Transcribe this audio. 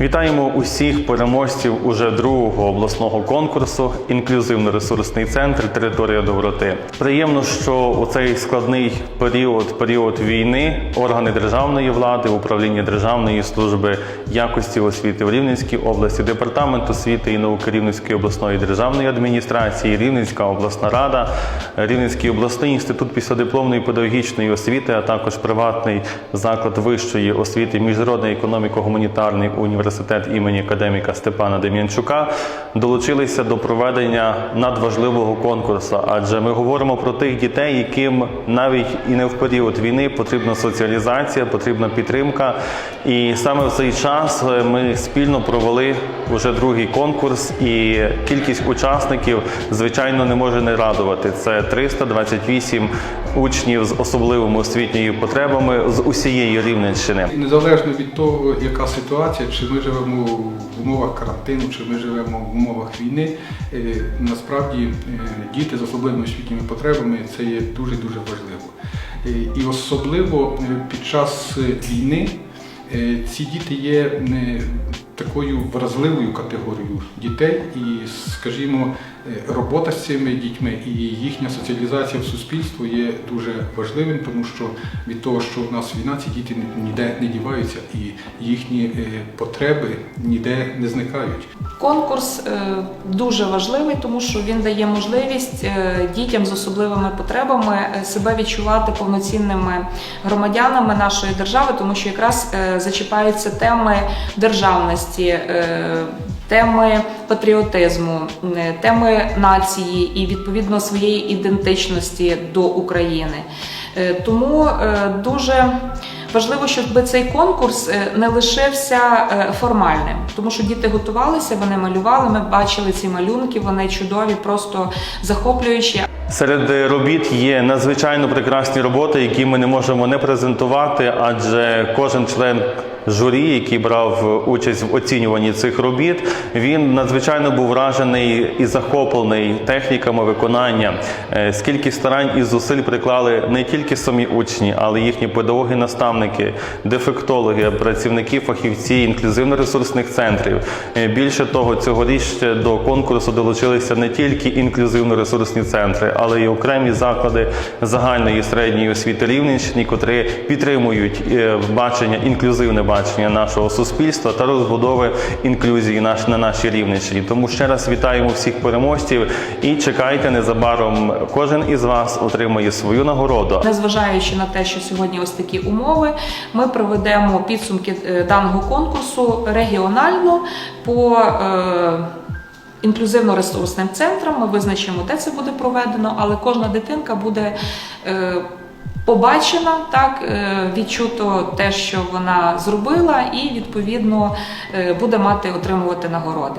Вітаємо усіх переможців уже другого обласного конкурсу Інклюзивно-ресурсний центр Територія доброти. Приємно, що у цей складний період, період війни, органи державної влади, управління Державної служби якості освіти в Рівненській області, департамент освіти і науки Рівненської обласної державної адміністрації, Рівненська обласна рада, Рівненський обласний інститут післядипломної педагогічної освіти, а також приватний заклад вищої освіти, міжнародний економіко-гуманітарний університет імені академіка Степана Дем'янчука долучилися до проведення надважливого конкурсу. Адже ми говоримо про тих дітей, яким навіть і не в період війни потрібна соціалізація, потрібна підтримка. І саме в цей час е, ми спільно провели вже другий конкурс, і кількість учасників, звичайно, не може не радувати. Це 328 учнів з особливими освітніми потребами з усієї Рівненщини. Незалежно від того, яка ситуація, чи ми живемо в умовах карантину, чи ми живемо в умовах війни, е, насправді е, діти з особливими освітніми потребами це є дуже дуже важливо. Е, І особливо під час війни ці діти є такою вразливою категорією дітей, і, скажімо, е, робота з цими дітьми і їхня соціалізація в суспільство є дуже важливим, тому що від того, що в нас війна, ці діти ніде не діваються, і їхні е, потреби ніде не зникають. Конкурс е, дуже важливий, тому що він дає можливість дітям з особливими потребами себе відчувати повноцінними громадянами нашої держави, тому що якраз зачіпаються теми державності, е, теми патріотизму, е, теми нації і відповідно своєї ідентичності до України. Е, Тому дуже Важливо, щоб цей конкурс не лишився формальним, тому що діти готувалися, вони малювали. Ми бачили ці малюнки, вони чудові, просто захоплюючі. Серед робіт є надзвичайно прекрасні роботи, які ми не можемо не презентувати, адже кожен член журі, який брав участь в оцінюванні цих робіт, він надзвичайно був вражений і захоплений техніками виконання. Е, Скільки старань і зусиль приклали не тільки самі учні, але й їхні педагоги, наставники, дефектологи, працівники, фахівці інклюзивно-ресурсних центрів. Е, Більше того, цьогоріч до конкурсу долучилися не тільки інклюзивно-ресурсні центри, але й окремі заклади загальної і середньої освіти Рівненщини, котрі підтримують е, бачення, інклюзивне бачення нашого суспільства та розбудови інклюзії на нашій Рівненщині. Тому ще раз вітаємо всіх переможців і чекайте незабаром. Кожен із вас отримає свою нагороду. Незважаючи на те, що сьогодні ось такі умови, ми проведемо підсумки е, даного конкурсу регіонально по е, інклюзивно-ресурсним центрам. Ми визначимо, де це буде проведено, але кожна дитинка буде. Побачена так, е, відчуто те, що вона зробила, і відповідно е, буде мати отримувати нагороди.